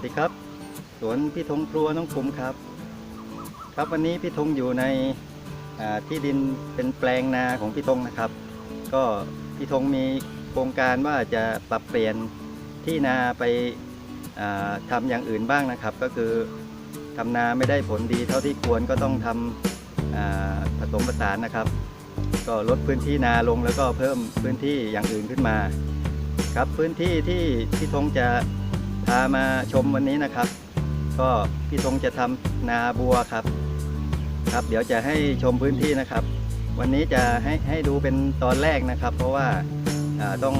สวัสดีครับ สวนพี่ธงครัวน้องภูมิครับ ครับวันนี้พี่ธงอยู่ในที่ดินเป็นแปลงนาของพี่ธงนะครับ ก็พี่ธงมีโครงการว่าจะปรับเปลี่ยนที่นาไปอ่าทำอย่างอื่นบ้างนะครับ ก็คือทำนาไม่ได้ผลดีเท่าที่ควรก็ต้องทำอ่าผสมผสานนะครับ ก็ลดพื้นที่นาลงแล้วก็เพิ่มพื้นที่อย่างอื่นขึ้นมา ครับพื้นที่ที่พี่ธงจะามาชมวันนี้นะครับ ก็พี่ธงจะทำนาบัวครับ ครับ เดี๋ยวจะให้ชมพื้นที่นะครับ วันนี้จะให้ให้ดูเป็นตอนแรกนะครับ เพราะว่าต้อง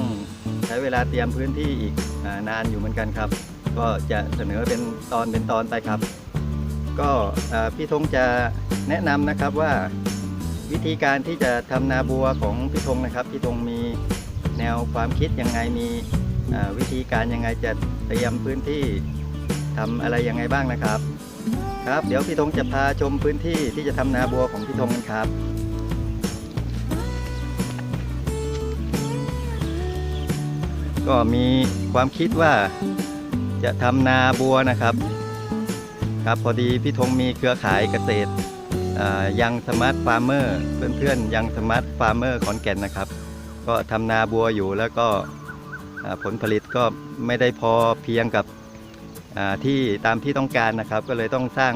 ใช้เวลาเตรียมพื้นที่อีกอานานอยู่เหมือนกันครับ ก็จะเสนอเป็นตอนเป็นตอนไปครับ ก็พี่ธงจะแนะนำนะครับว่าวิธีการที่จะทำนาบัวของพี่ธงนะครับพี่ธงมีแนวความคิดยังไงมี วิธีการยังไงจะเตรียมพื้นที่ทำอะไรยังไงบ้างนะครับ ครับเดี๋ยวพี่ธงจะพาชมพื้นที่ที่จะทำนาบัวของพี่ธงกันครับก็มีความคิดว่าจะทำนาบัวนะครับ ครับพอดีพี่ธงมีเครือข่ายเกษตรยังสมาร์ทฟาร์มเมอร์เพื่อนๆยังสมาร์ทฟาร์มเมอร์ขอนแก่นนะครับ ก็ทำนาบัวอยู่แล้วก็ ผลผลิตก็ไม่ได้พอเพียงกับที่ตามที่ต้องการนะครับ ก็เลยต้องสร้าง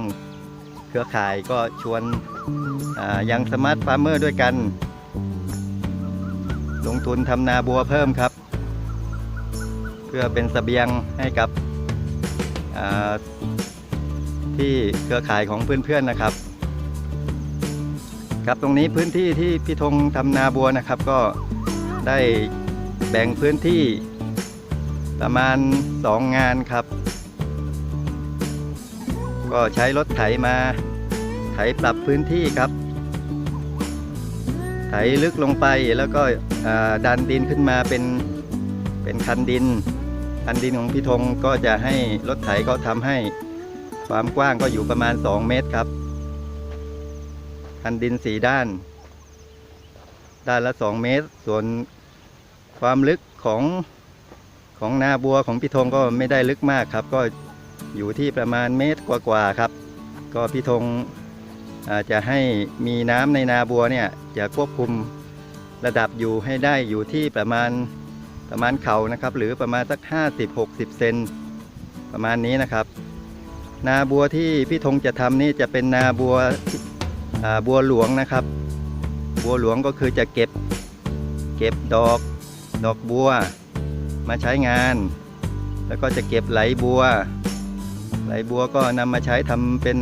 เครือข่ายก็ชวนยังสมาร์ทฟาร์มเมอร์ด้วยกัน ลงทุนทำนาบัวเพิ่มครับ เพื่อเป็นสเสบียงให้กับที่เครือข่ายของเพื่อนๆนะครับ ครับตรงนี้พื้นที่ที่พี่ธงทำนาบัวนะครับ ก็ได้แบ่งพื้นที่ ประมาณ 2 งานครับ ก็ใช้รถไถมาไถปรับพื้นที่ครับ ไถลึกลงไปแล้วก็ดันดินขึ้นมาเป็นเป็นคันดิน คันดินของพี่ธงก็จะให้รถไถเขาทำให้ความกว้างก็อยู่ประมาณ 2 เมตรครับ คันดินสีด้าน ด้านละ 2 เมตร ส่วนความลึกของ ของนาบัวของพี่ธงก็ไม่ได้ลึกมากครับ ก็อยู่ที่ประมาณเมตรกว่าๆครับ ก็พี่ธงอาจจะให้มีน้ำในนาบัวเนี่ยจะควบคุมระดับอยู่ให้ได้อยู่ที่ประมาณประมาณเข่านะครับ หรือประมาณสัก 50-60 เซนประมาณนี้นะครับ นาบัวที่พี่ธงจะทำนี่จะเป็นนาบัวบัวหลวงนะครับ บัวหลวงก็คือจะเก็บ เก็บดอก ดอกบัว มาใช้งาน แล้วก็จะเก็บไหลบัว ไหลบัวก็นำมาใช้ทำเป็น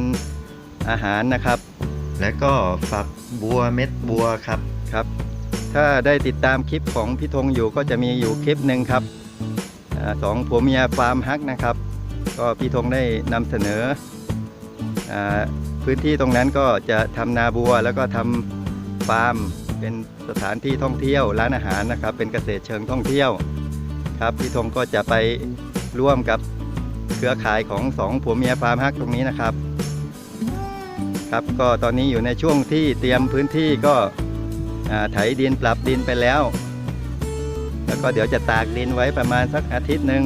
อาหารนะครับ และก็ฝักบัวเม็ดบัวครับครับ ถ้าได้ติดตามคลิปของพี่ธงอยู่ก็จะมีอยู่คลิปหนึ่งครับอสองผัวเมียฟาร์มฮักนะครับ ก็พี่ธงได้นำเสนออพื้นที่ตรงนั้นก็จะทำนาบัวแล้วก็ทำฟาร์มเป็นสถานที่ท่องเที่ยวร้านอาหารนะครับ เป็นเกษตรเชิงท่องเที่ยว ครับพี่ธงก็จะไปร่วมกับเครือข่ายของสองผัวเมียฟาร์มฮักตรงนี้นะครับ ครับก็ตอนนี้อยู่ในช่วงที่เตรียมพื้นที่ก็ไถดินปรับดินไปแล้ว แล้วก็เดี๋ยวจะตากดินไว้ประมาณสักอาทิตย์หนึ่ง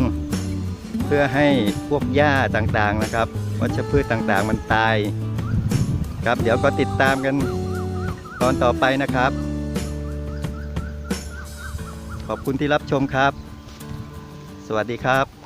เพื่อให้พวกหญ้าต่างๆนะครับ วัชพืชต่างๆมันตาย ครับเดี๋ยวก็ติดตามกันตอนต่อไปนะครับ ขอบคุณที่รับชมครับ สวัสดีครับ